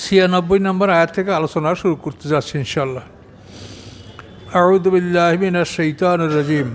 ছিয়ানব্বই নম্বর আয়াত থেকে আলোচনা শুরু করতে যাচ্ছি ইনশাল্লাহ আউদুবিল্লাহমিন শৈতান রাজিম।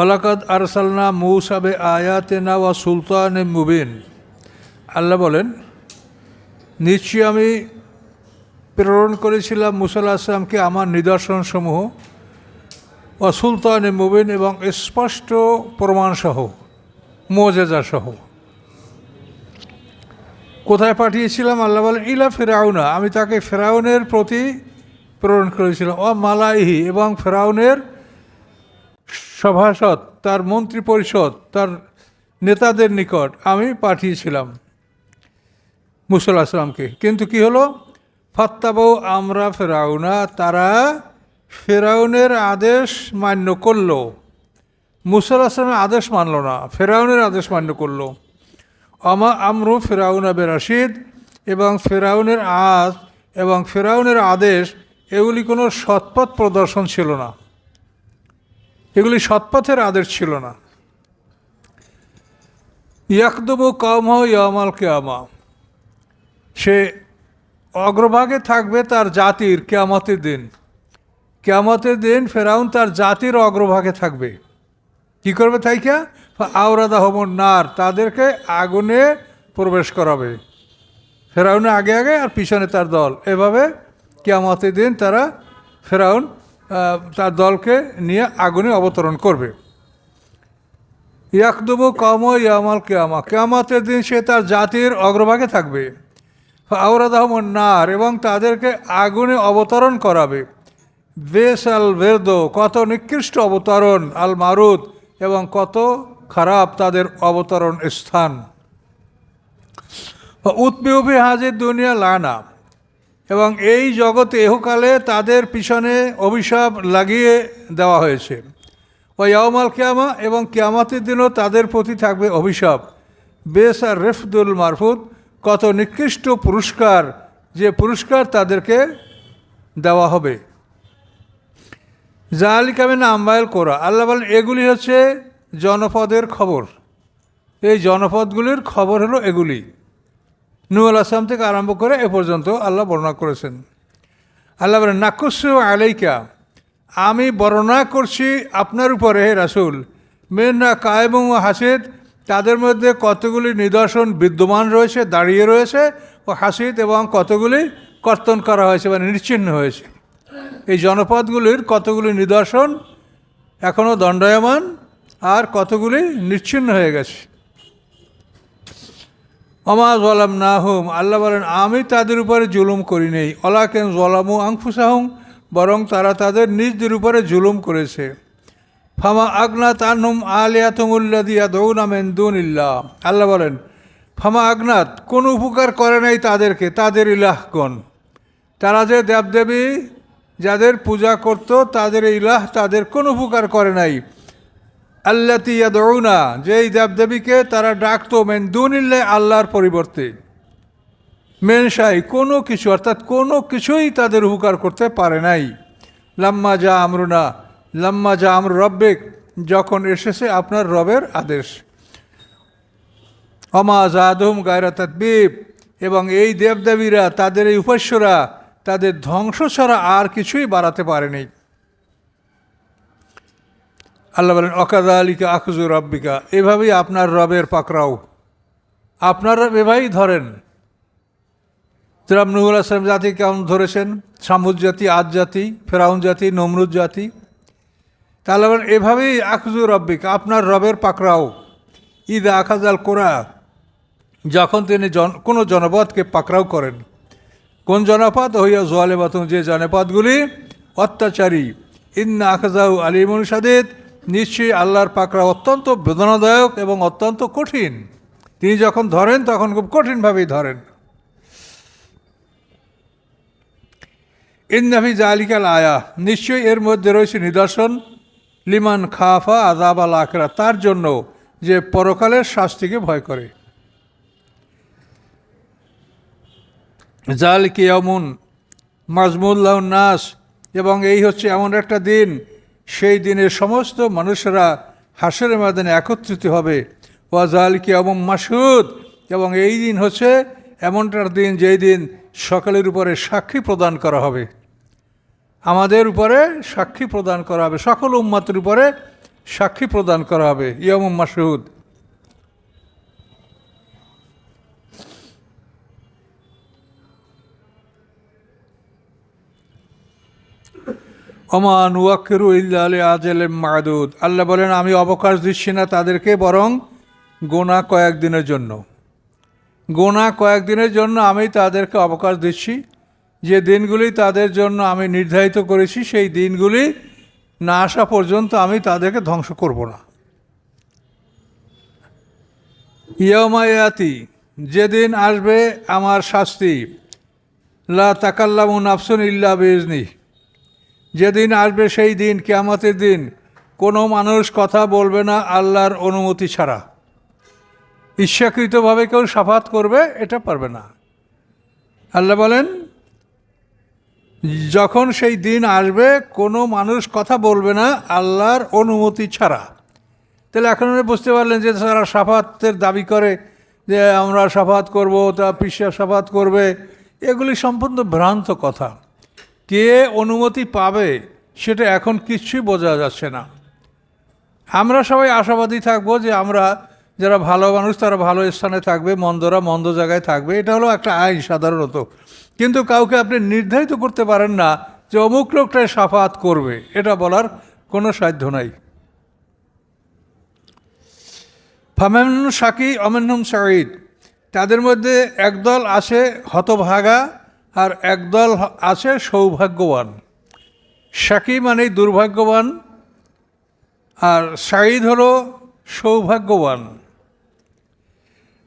ওলাকাদ আরসালনা মৌসাবে আয়াতেনা ওয়া সুলতান মুবিন। আল্লাহ বলেন, নিশ্চয়ই আমি প্রেরণ করেছিলাম মুসাল্লাহ আসলামকে আমার নিদর্শনসমূহ ও সুলতান এ মুবিন এবং স্পষ্ট প্রমাণসহ মোজেজা সহ কোথায় পাঠিয়েছিলাম? আল্লাহ বলেন, ইলা ফেরাউনা। আমি তাকে ফেরাউনের প্রতি প্রেরণ করেছিলাম। ও মালাইহি, এবং ফেরাউনের সভাসদ, তার মন্ত্রী পরিষদ, তার নেতাদের নিকট আমি পাঠিয়েছিলাম মুসল্লা কিন্তু কি হলো? ফাত্তাবাউ আমরা ফেরাউনা, তারা ফেরাউনের আদেশ মান্য করল। মুসল আসলামের আদেশ মানল না, ফেরাউনের আদেশ মান্য করল। আমা আমরু ফেরাউন আবে রাশিদ এবং ফেরাউনের আজ এবং ফেরাউনের আদেশ, এগুলি কোনো সৎপথ প্রদর্শন ছিল না। এগুলি সৎপথের আদেশ ছিল না। ইয়াকদবু কামহ ইয়ামাল কেয়ামা। সে অগ্রভাগে থাকবে তার জাতির কেয়ামতের দিন। কেয়ামতের দিন ফেরাউন তার জাতির অগ্রভাগে থাকবে। কি করবে তাইকা? আওরাদা হমন নার তাদেরকে আগুনে প্রবেশ করাবে। ফেরাউনে আগে আগে আর পিছনে তার দল। এভাবে কেয়ামতের দিন তারা ফেরাউন তার দলকে নিয়ে আগুনে অবতরণ করবে। ইয়াকদুবু কম ইয়ামাল কেয়ামা। কেয়ামতের দিন সে তার জাতির অগ্রভাগে থাকবে। আওরাদাহমন নার এবং তাদেরকে আগুনে অবতরণ করাবে। বেস আল বেরদো, কত নিকৃষ্ট অবতরণ আল মারুদ এবং কত খারাপ তাদের অবতরণ স্থান। উৎপিউপি হাজির দুনিয়া লানা। এবং এই জগতে এহকালে তাদের পিছনে অভিশাপ লাগিয়ে দেওয়া হয়েছে। ও ইয়ামাল কিয়ামা এবং কিয়ামাতের দিনও তাদের প্রতি থাকবে অভিশাপ। বেস আর রেফদুল মারফুদ কত নিকৃষ্ট পুরস্কার যে পুরস্কার তাদেরকে দেওয়া হবে। জাহালিকামিন আম্বায়ল কোরা আল্লাহ বলেন, এগুলি হচ্ছে জনপদের খবর। এই জনপদগুলির খবর হলো এগুলি। নুয়াল আসলাম থেকে আরম্ভ করে এ পর্যন্ত আল্লাহ বর্ণনা করেছেন। আল্লাহ বলেন নাকুসু আলাইকা, আমি বর্ণনা করছি আপনার উপরে হে রাসুল। মেন্না ও হাসিদ, তাদের মধ্যে কতগুলি নিদর্শন বিদ্যমান রয়েছে, দাঁড়িয়ে রয়েছে, ও হাসিদ এবং কতগুলি কর্তন করা হয়েছে মানে নিশ্চিহ্ন হয়েছে। এই জনপদগুলির কতগুলি নিদর্শন এখনও দণ্ডায়মান কতগুলি নিচ্ছিন্ন হয়ে গেছে। অমা জলাম না হুম আল্লাহ বলেন, আমি তাদের উপরে জুলুম করি নেই। অলাকেন জলামু আংফুসাহুম বরং তারা তাদের নিজদের উপরে জুলুম করেছে। ফামা আগনা তানুম আলিয়াতমুল্লাদিয়া দৌনামেন দুন ইল্লাহ আল্লাহ বলেন, ফামা আগনাত, কোনো উপকার করে নাই তাদেরকে, তাদের ইলাহগণ। তারা যে দেবদেবী যাদের পূজা করত, তাদের ইলাহ তাদের কোনো উপকার করে নাই। আল্লাতি ইয়াদৌনা যেই দেবদেবীকে তারা ডাকতো, মেন দুনিল্লে আল্লাহর পরিবর্তে। মেনসাই কোনো কিছু, অর্থাৎ কোনো কিছুই তাদের উপকার করতে পারে নাই। লাম্মা যা আমরুনা, লাম্মা যা আমর রব্বেক, যখন এসেছে আপনার রবের আদেশ। অমা জাদুম গায়রা তদ্বীপ এবং এই দেবদেবীরা, তাদের এই উপাস্যরা, তাদের ধ্বংস ছাড়া আর কিছুই বাড়াতে পারেনি। আল্লাহ বলেন অকাদা আলিকা আখজু রব্বিকা। এভাবেই আপনার রবের পাকড়াও। আপনারা এভাবেই ধরেন। তিরাম নুহুল আসলাম জাতি কেমন ধরেছেন? সামুদ জাতি, আদ জাতি, ফেরাউন জাতি, নমরুদ জাতি। তাহলে বলেন, এভাবেই আখজু রব্বিকা, আপনার রবের পাকড়াও। ঈদ আখাজাল কোরা যখন তিনি জন, কোনো জনপদকে পাকড়াও করেন। কোন জনপদ? হইয়া জোয়ালে বাতুম যে জনপদগুলি অত্যাচারী। ইন্না আখাজাউ আলিমুল সাদিদ নিশ্চয়ই আল্লাহর পাকড়া অত্যন্ত বেদনাদায়ক এবং অত্যন্ত কঠিন। তিনি যখন ধরেন, তখন খুব কঠিনভাবেই ধরেন। ইন্নাফি জালিকাল আয়া। নিশ্চয়ই এর মধ্যে রয়েছে নিদর্শন। লিমান খাফা আজাব আল আখরা। তার জন্য যে পরকালের শাস্তিকে ভয় করে। জাল কিয়ামুন মাজমুল্লাহ নাস। এবং এই হচ্ছে এমন একটা দিন সেই দিনের সমস্ত মানুষেরা হাসের ময়দানে একত্রিত হবে। ওয়াজাল কিয়ামুম মাসুদ এবং এই দিন হচ্ছে এমনটার দিন যেই দিন সকলের উপরে সাক্ষী প্রদান করা হবে। আমাদের উপরে সাক্ষী প্রদান করা হবে। সকল উম্মাতের উপরে সাক্ষী প্রদান করা হবে। ইয়ম মাসুদ আজেল মাদুদ। আল্লাহ বলেন, আমি অবকাশ দিচ্ছি না তাদেরকে, বরং গোনা কয়েকদিনের জন্য। গোনা কয়েকদিনের জন্য আমি তাদেরকে অবকাশ দিচ্ছি। যে দিনগুলি তাদের জন্য আমি নির্ধারিত করেছি, সেই দিনগুলি না আসা পর্যন্ত আমি তাদেরকে ধ্বংস করব না। ইয়মায়াতি যেদিন আসবে আমার শাস্তি। লা তাকাল্লামু নাফসুন ইল্লা বেজনি যেদিন আসবে সেই দিন, কেয়ামতের দিন, কোনো মানুষ কথা বলবে না আল্লাহর অনুমতি ছাড়া। ইচ্ছাকৃতভাবে কেউ সাফাত করবে, এটা পারবে না। আল্লাহ বলেন, যখন সেই দিন আসবে, কোনো মানুষ কথা বলবে না আল্লাহর অনুমতি ছাড়া। তাহলে এখন আপনি বুঝতে পারলেন যে তারা সাফাতের দাবি করে যে আমরা সাফাত করব, তা পিসা সাফাত করবে। এগুলি সম্পূর্ণ ভ্রান্ত কথা। কে অনুমতি পাবে সেটা এখন কিচ্ছুই বোঝা যাচ্ছে না। আমরা সবাই আশাবাদী থাকব যে আমরা যারা ভালো মানুষ, তারা ভালো স্থানে থাকবে, মন্দরা মন্দ জায়গায় থাকবে, এটা হলো একটা আইন সাধারণত। কিন্তু কাউকে আপনি নির্ধারিত করতে পারেন না যে অমুক লোকটাই সাফাত করবে, এটা বলার কোনো সাধ্য নাই। ফামেন সাকি অমেন্নম সাঈদ, তাদের মধ্যে একদল আছে হতভাগা আর একদল আছে সৌভাগ্যবান। সাকি মানে দুর্ভাগ্যবান আর সাঈদ হলো সৌভাগ্যবান।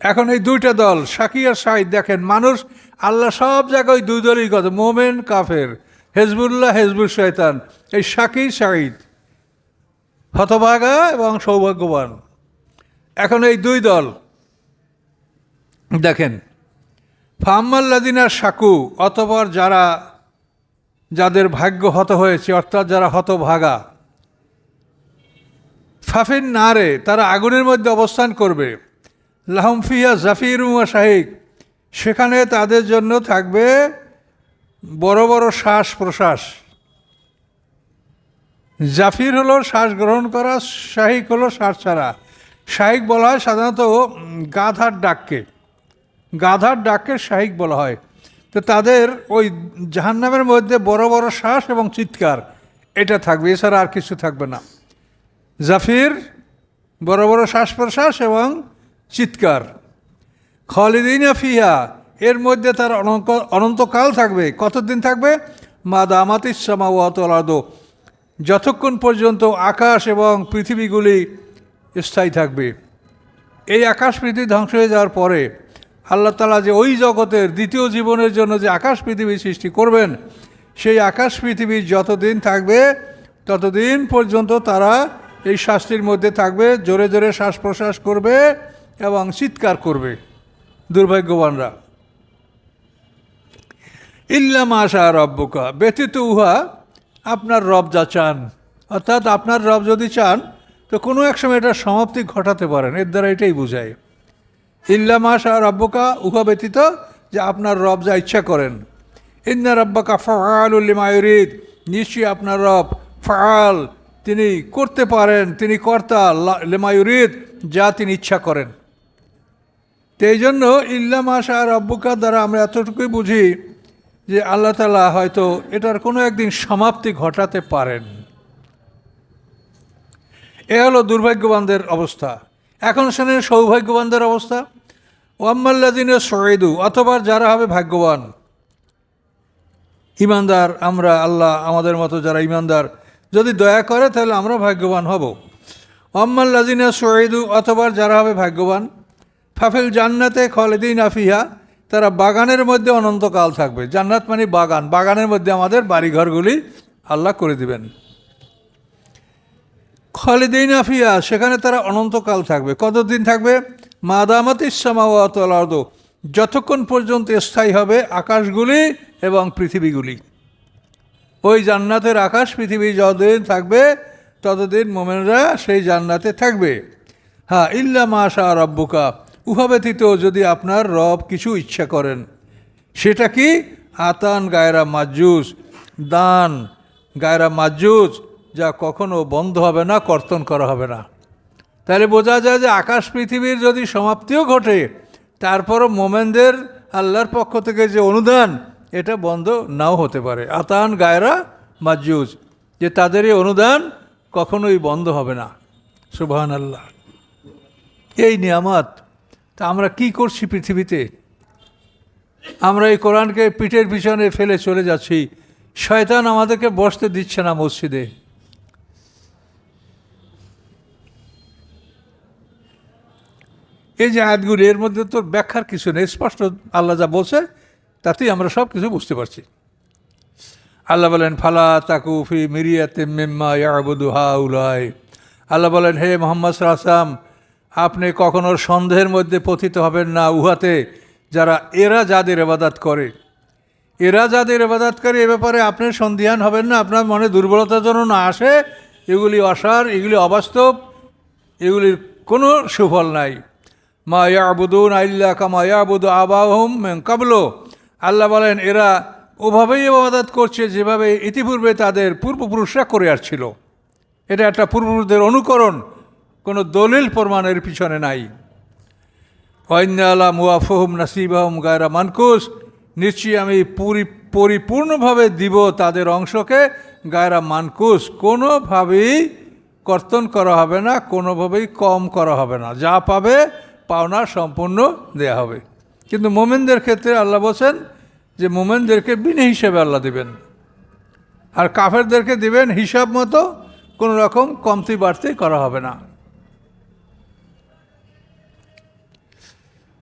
এখন এই দুইটা দল সাকি আর সাঈদ, দেখেন মানুষ, আল্লাহ সব জায়গায় ওই দুই দলই কথা মোমেন, কাফের, হেজবুল্লাহ, হেজবুল শয়তান, এই সাকি সাঈদ। হতভাগা এবং সৌভাগ্যবান। এখন এই দুই দল, দেখেন ফাম্মাল্লাদিনা সাকু অতপর যারা, যাদের ভাগ্য হত হয়েছে, অর্থাৎ যারা হতভাগা, ফাফিন নারে, তারা আগুনের মধ্যে অবস্থান করবে। লাহমফিয়া জাফির উমা শাহিক, সেখানে তাদের জন্য থাকবে বড় বড় শ্বাস প্রশ্বাস। জাফির হলো শ্বাস গ্রহণ করা, শাহিক হলো শ্বাস ছাড়া। শাহিক বলা হয় সাধারণত গাধার ডাককে। গাধার ডাকের শাহিক বলা হয়। তো তাদের ওই জাহান্নামের মধ্যে বড় বড় শ্বাস এবং চিৎকার, এটা থাকবে, এছাড়া আর কিছু থাকবে না। জাফির বড় বড় শ্বাস প্রশ্বাস এবং চিৎকার। খালিদিন ফিহা, এর মধ্যে তার অনন্ত, অনন্তকাল থাকবে। কতদিন থাকবে? মা দামাত ইসামা ওয়াতলাদ যতক্ষণ পর্যন্ত আকাশ এবং পৃথিবীগুলি স্থায়ী থাকবে। এই আকাশ পৃথিবী ধ্বংস হয়ে যাওয়ার পরে আল্লাহ তালা যে ওই জগতের দ্বিতীয় জীবনের জন্য যে আকাশ পৃথিবী সৃষ্টি করবেন, সেই আকাশ পৃথিবী যতদিন থাকবে, ততদিন পর্যন্ত তারা এই শাস্তির মধ্যে থাকবে, জোরে জোরে শ্বাস প্রশ্বাস করবে এবং চিৎকার করবে। দুর্ভাগ্যবানরা। ইল্লা মাশা রব্বকা, ব্যতীত উহা আপনার রব যা চান। অর্থাৎ আপনার রব যদি চান, তো কোনো এক সময় এটা সমাপ্তি ঘটাতে পারেন, এর দ্বারা এটাই বোঝায়। ইল্লা মাশা রব্বকা, উহা ব্যতীত যে আপনার রব যা ইচ্ছা করেন। ইন্না রব্বাকা ফাআলুল্লিমায়ুরিদ নিশ্চয়ই আপনার রব ফাআল, তিনি করতে পারেন, তিনি কর্তা লেমায়ুরিদ যা তিনি ইচ্ছা করেন। তো এই জন্য ইল্লা মাশা রব্বুকা দ্বারা আমরা এতটুকুই বুঝি যে আল্লাহ তালা হয়তো এটার কোনো একদিন সমাপ্তি ঘটাতে পারেন। এ হলো দুর্ভাগ্যবানদের অবস্থা। এখন শোনেন সৌভাগ্যবানদের অবস্থা। ওয়াম্মাল্লাদিনের সয়েদু অথবা যারা হবে ভাগ্যবান। ইমানদার, আমরা আল্লাহ আমাদের মতো যারা ইমানদার, যদি দয়া করে তাহলে আমরা ভাগ্যবান হব। ওয়াম্মাল্লাদিনা সয়েদু অথবা যারা হবে ভাগ্যবান, ফাফিল জান্নাতে খলেদিন আফিহা তারা বাগানের মধ্যে অনন্তকাল থাকবে। জান্নাত মানে বাগান, বাগানের মধ্যে আমাদের বাড়িঘরগুলি আল্লাহ করে দিবেন। খলিদিন আফিয়া সেখানে তারা অনন্তকাল থাকবে। কতদিন থাকবে? মাদামাত ইসামাওয়াতলার্দ যতক্ষণ পর্যন্ত স্থায়ী হবে আকাশগুলি এবং পৃথিবীগুলি। ওই জান্নাতের আকাশ পৃথিবী যতদিন থাকবে, ততদিন মোমেনরা সেই জান্নাতে থাকবে। হ্যাঁ ইল্লা মাশা রব্বুকা উহা ব্যতীত যদি আপনার রব কিছু ইচ্ছা করেন, সেটা কি? আতান গায়রা মাজুস দান গায়রা মাজুস যা কখনো বন্ধ হবে না, কর্তন করা হবে না। তাহলে বোঝা যায় যে আকাশ পৃথিবীর যদি সমাপ্তিও ঘটে, তারপরও মোমেনদের আল্লাহর পক্ষ থেকে যে অনুদান, এটা বন্ধ নাও হতে পারে। আতান, গায়রা মাজুজ যে তাদের এই অনুদান কখনোই বন্ধ হবে না। সুবহান আল্লাহ এই নিয়ামত, তা আমরা কি করছি পৃথিবীতে? আমরা এই কোরআনকে পিঠের পিছনে ফেলে চলে যাচ্ছি। শয়তান আমাদেরকে বসতে দিচ্ছে না মসজিদে। এই যে আয়াতগুলি, এর মধ্যে তো ব্যাখ্যার কিছু নেই, স্পষ্ট আল্লাহ যা বলছে, তাতেই আমরা সব কিছু বুঝতে পারছি। আল্লাহ বলেন, ফালা তাকুফি মিরিয়াতে মেম্মা ইয়াবুদু হা উলাই আল্লাহ বলেন, হে মোহাম্মদ সাল্লাম আপনি কখনো সন্দেহের মধ্যে পথিত হবেন না উহাতে, যারা এরা যাদের এবাদাত করে। এরা যাদের এবাদাত করে, এ ব্যাপারে আপনি সন্দিহান হবেন না, আপনার মনে দুর্বলতা যেন না আসে, এগুলি অসার, এগুলি অবাস্তব, এগুলির কোনো সুফল নাই। মা ইয়াবুদুন আল্লাহ কামা ইয়াবুদু আবাহম কাবলো আল্লাহ বলেন, এরা ওভাবেই ইবাদত করছে যেভাবে ইতিপূর্বে তাদের পূর্বপুরুষরা করে আসছিল। এটা একটা পূর্বপুরুষদের অনুকরণ, কোনো দলিল প্রমাণের পিছনে নাই। ওয়াইন্দালা মুয়াফহুম নাসিবাহম গায়রা মানকুস। নিশ্চয়ই আমি পুরি, পরিপূর্ণভাবে দিব তাদের অংশকে গায়রা মানকুস। কোনোভাবেই কর্তন করা হবে না, কোনোভাবেই কম করা হবে না। যা পাবে পাওনা সম্পূর্ণ দেয়া হবে। কিন্তু মোমেনদের ক্ষেত্রে আল্লাহ বলছেন যে মোমেনদেরকে বিনে হিসেবে আল্লাহ দিবেন। আর কাফেরদেরকে দিবেন হিসাব মতো কোনো রকম কমতি বাড়তি করা হবে না।